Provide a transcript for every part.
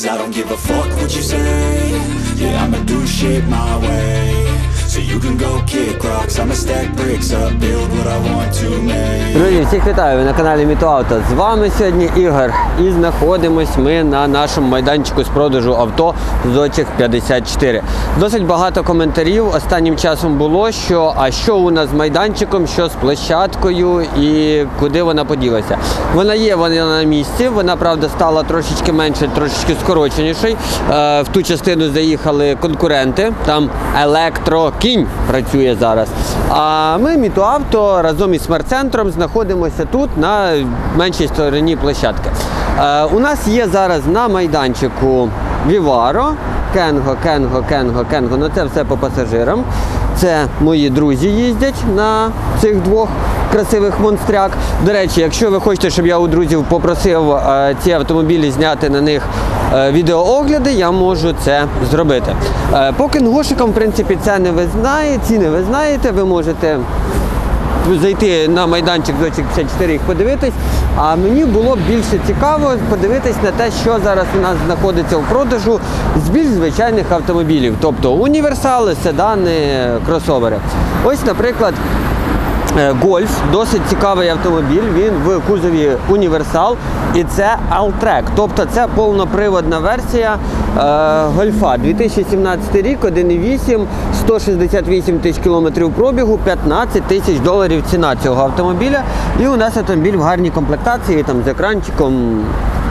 Cause I don't give a fuck what you say. Yeah, I'ma do shit my way So you can go kick rocks I'ma stack bricks up Build what I want to make Друзі, всіх вітаю ви на каналі Мітоавто. З вами сьогодні Ігор. І знаходимось ми на нашому майданчику з продажу авто Зочих 54. Досить багато коментарів останнім часом було, що а що у нас з майданчиком, що з площадкою і куди вона поділася. Вона є, вона на місці. Вона правда стала трошечки менше, трошечки скороченішою. Е, в ту частину заїхали конкуренти. Там електрокінь працює зараз. А ми Мітоавто разом із смарт-центром знаходимося тут на меншій стороні площадки. Е, у нас є зараз на майданчику Віваро, Кенго, Кенго, Кенго, Кенго. Ну це все по пасажирам. Це мої друзі їздять на цих двох красивих монстряк. До речі, якщо ви хочете, щоб я у друзів попросив е, ці автомобілі зняти на них е, відеоогляди, я можу це зробити. Е, по кінгошикам, в принципі, це не ви знаєте, ціни ви знаєте, ви можете зайти на майданчик до 54 їх подивитись. А мені було більше цікаво подивитись на те, що зараз у нас знаходиться в продажу з більш звичайних автомобілів, тобто універсали, седани, кросовери. Ось, наприклад. Е, Гольф досить цікавий автомобіль. Він в кузові універсал, і це Alltrack. Тобто це повноприводна версія е, Гольфа. 2017 рік, 1,8, 168 тисяч кілометрів пробігу, 15 тисяч доларів ціна цього автомобіля. І у нас автомобіль в гарній комплектації, там з екранчиком,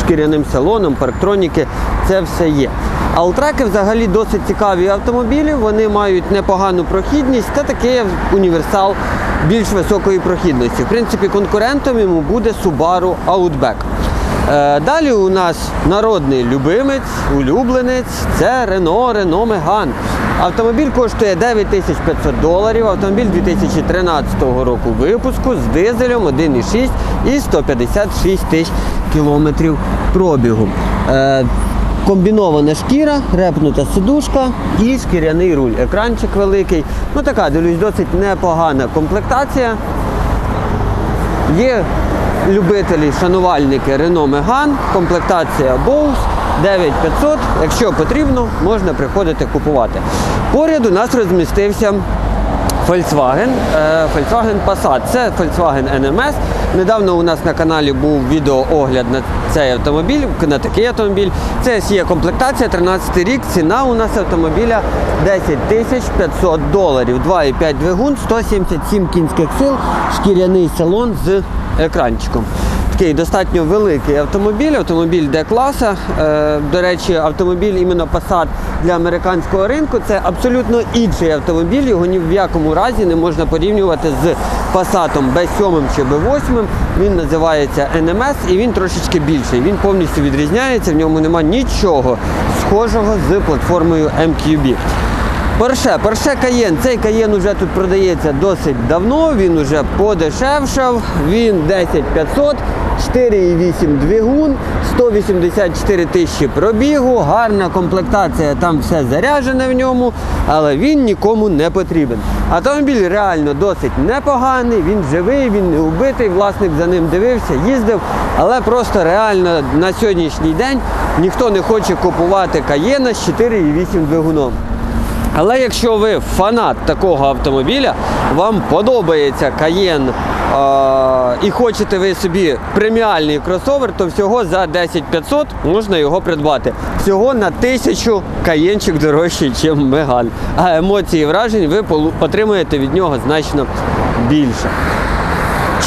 шкіряним салоном, парктроніки. Це все є. Алтреки взагалі досить цікаві автомобілі, вони мають непогану прохідність та такий універсал більш високої прохідності. В принципі, конкурентом йому буде Subaru Outback. Е, Далі у нас народний любимець, улюбленець це Renault Renault Megane. Автомобіль коштує 9500 доларів. Автомобіль 2013 року випуску з дизелем 1,6 і 156 тисяч кілометрів пробігу. Комбінована шкіра, репнута сидушка і шкіряний руль. Екранчик великий. Ну така, дивлюсь, досить непогана комплектація. Є любителі, шанувальники Renault Megane, комплектація Bose 9500. Якщо потрібно, можна приходити купувати. Поряд у нас розмістився Volkswagen, е, Volkswagen Passat. Це Volkswagen NMS. Недавно у нас на каналі був відеоогляд на цей автомобіль, на такий автомобіль. Це є комплектація, 13 рік. Ціна у нас автомобіля 10 тисяч 500 доларів. 2,5 двигун, 177 кінських сил, шкіряний салон з екранчиком. Такий достатньо великий автомобіль, автомобіль Д-класа. Е, до речі, автомобіль іменно Passat для американського ринку це абсолютно інший автомобіль. Його ні в якому разі не можна порівнювати з Passat B7 чи B8. Він називається NMS і він трошечки більший. Він повністю відрізняється, в ньому нема нічого схожого з платформою MQB. Porsche, Porsche Cayenne. Цей Cayenne вже тут продається досить давно, він вже подешевшав, він 10500, 4,8 двигун, 184 тисячі пробігу, гарна комплектація, там все заряджене в ньому, але він нікому не потрібен. Автомобіль реально досить непоганий, він живий, він не убитий, власник за ним дивився, їздив, але просто реально на сьогоднішній день ніхто не хоче купувати Cayenne з 4,8 двигуном. Але якщо ви фанат такого автомобіля, вам подобається Cayenne е- і хочете ви собі преміальний кросовер, то всього за 10 500 можна його придбати. Всього на тисячу каєнчик дорожчий, ніж Меган. А емоції і вражень ви отримаєте від нього значно більше.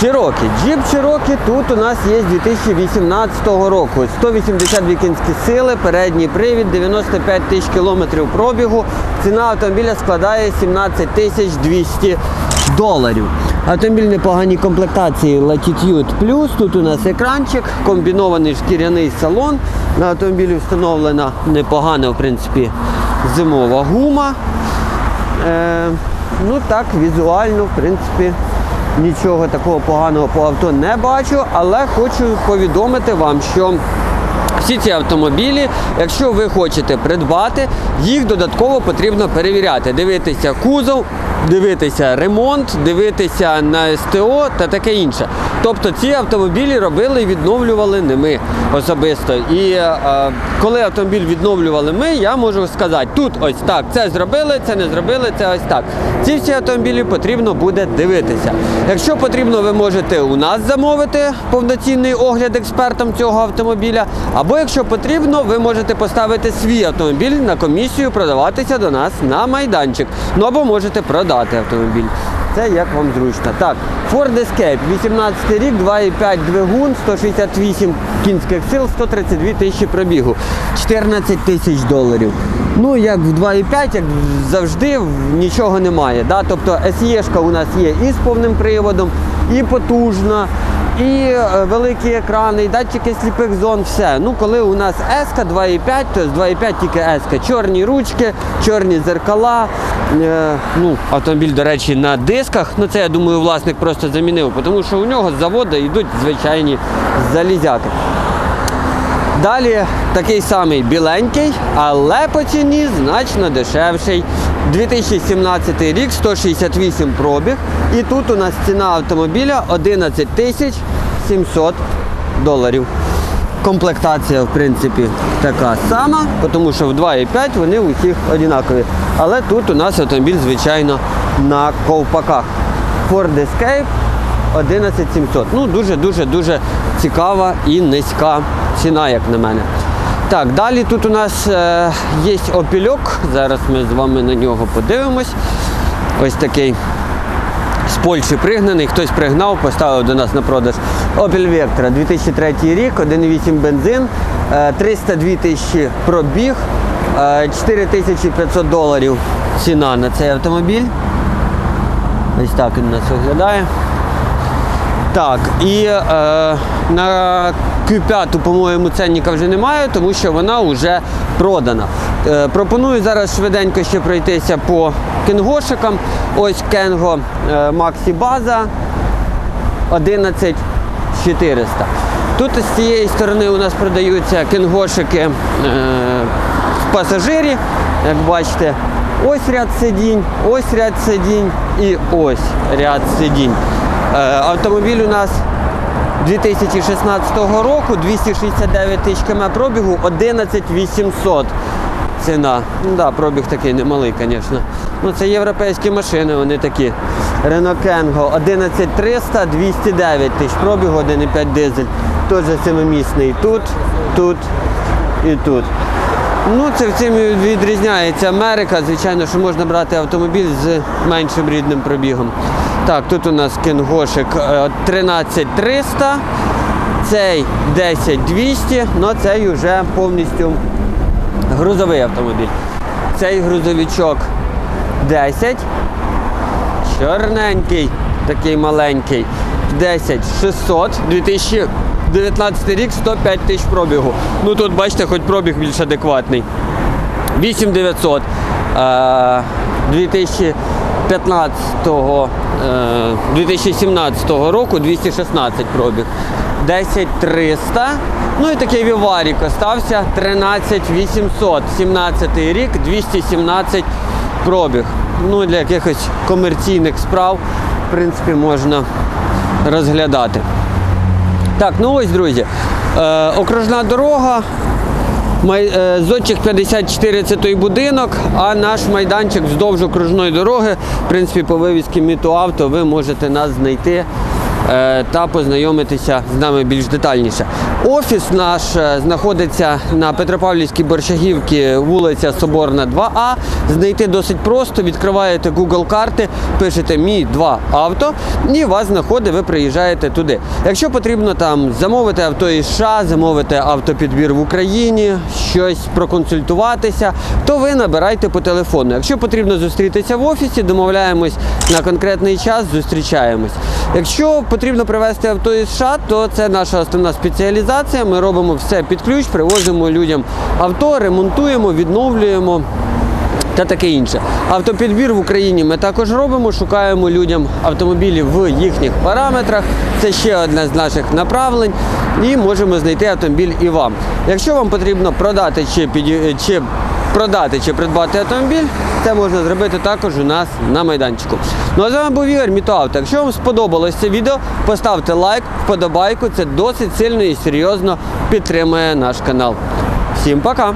Чирокі. Джіп Чирокі тут у нас є з 2018 року. 182 кінські сили, передній привід, 95 тисяч кілометрів пробігу. Ціна автомобіля складає 17 тисяч 200 доларів. Автомобіль непоганій комплектації Latitude Plus. Тут у нас екранчик, комбінований шкіряний салон. На автомобілі встановлена непогана, в принципі, зимова гума. Е, ну так, візуально, в принципі, нічого такого поганого по авто не бачу, але хочу повідомити вам, що всі ці автомобілі, якщо ви хочете придбати, їх додатково потрібно перевіряти, дивитися кузов дивитися ремонт, дивитися на СТО та таке інше. Тобто ці автомобілі робили і відновлювали не ми особисто. І е, коли автомобіль відновлювали ми, я можу сказати, тут ось так, це зробили, це не зробили, це ось так. Ці всі автомобілі потрібно буде дивитися. Якщо потрібно, ви можете у нас замовити повноцінний огляд експертом цього автомобіля. Або якщо потрібно, ви можете поставити свій автомобіль на комісію, продаватися до нас на майданчик. Ну або можете продати автомобіль. Це як вам зручно. Так, Ford Escape, 18 рік, 2,5 двигун, 168 кінських сил, 132 тисячі пробігу, 14 тисяч доларів. Ну, як в 2,5, як завжди, нічого немає. Да? Тобто SE у нас є і з повним приводом, і потужна, і е, великі екрани, і датчики сліпих зон, все. Ну, коли у нас S 2,5, то з 2,5 тільки S. Чорні ручки, чорні зеркала. Е, ну, автомобіль, до речі, на дисках. Ну, це я думаю, власник просто замінив, тому що у нього з заводу йдуть звичайні залізяки. Далі такий самий біленький, але по ціні значно дешевший. 2017 рік, 168 пробіг. І тут у нас ціна автомобіля 11 тисяч 700 доларів. Комплектація, в принципі, така сама, тому що в 2,5 вони у всіх однакові. Але тут у нас автомобіль, звичайно, на ковпаках. Ford Escape 11700. Ну, дуже-дуже дуже цікава і низька ціна, як на мене. Так, далі тут у нас е, є опільок. Зараз ми з вами на нього подивимось. Ось такий з Польщі пригнаний, хтось пригнав, поставив до нас на продаж. Opel Vectra, 2003 рік, 1,8 бензин, е, 302 тисячі пробіг, е, 4500 доларів ціна на цей автомобіль. Ось так він у нас виглядає. Так, і е, на Q5, по-моєму, ценника вже немає, тому що вона вже продана. Е, пропоную зараз швиденько ще пройтися по кенгошикам. Ось Кенго е, Максі База 11400. Тут з цієї сторони у нас продаються кенгошики е, в пасажирі, як бачите. Ось ряд сидінь, ось ряд сидінь і ось ряд сидінь. Е, Автомобіль у нас 2016 року, 269 тисяч км пробігу, 11 800 ціна. Ну да, пробіг такий немалий, звісно. Ну це європейські машини, вони такі. Renault Kangoo 11300, 209 тисяч пробігу, 1,5 дизель. Теж семимісний тут, тут і тут. Ну, це цьому відрізняється Америка. Звичайно, що можна брати автомобіль з меншим рідним пробігом. Так, тут у нас кенгошик е, 13300, цей 10200, але цей вже повністю грузовий автомобіль. Цей грузовичок 10, чорненький, такий маленький, 10 600, 2019 рік 105 тисяч пробігу. Ну тут бачите, хоч пробіг більш адекватний. 8900. Е, 2015 е, 2017 року 216 пробіг. 10300. Ну і такий віварік остався 13800. 17 рік 217 пробіг. Ну для якихось комерційних справ, в принципі, можна розглядати. Так, ну ось, друзі. Е, окружна дорога. Май, е, зодчик 54 це той будинок, а наш майданчик вздовж окружної дороги, в принципі, по вивізці Міту Авто ви можете нас знайти та познайомитися з нами більш детальніше. Офіс наш е, знаходиться на Петропавлівській Борщагівці, вулиця Соборна 2А. Знайти досить просто. Відкриваєте Google карти, пишете Мі 2 авто і вас знаходить, ви приїжджаєте туди. Якщо потрібно там замовити авто із США, замовити автопідбір в Україні, щось проконсультуватися, то ви набирайте по телефону. Якщо потрібно зустрітися в офісі, домовляємось на конкретний час, зустрічаємось. Якщо потрібно привезти авто із США, то це наша основна спеціалізація. Ми робимо все під ключ, привозимо людям авто, ремонтуємо, відновлюємо та таке інше. Автопідбір в Україні ми також робимо, шукаємо людям автомобілі в їхніх параметрах. Це ще одне з наших направлень. І можемо знайти автомобіль і вам. Якщо вам потрібно продати чи, під, чи продати чи придбати автомобіль, це можна зробити також у нас на майданчику. Ну а з вами був Ігор Мітоавто. Якщо вам сподобалось це відео, поставте лайк, вподобайку. Це досить сильно і серйозно підтримує наш канал. Всім пока!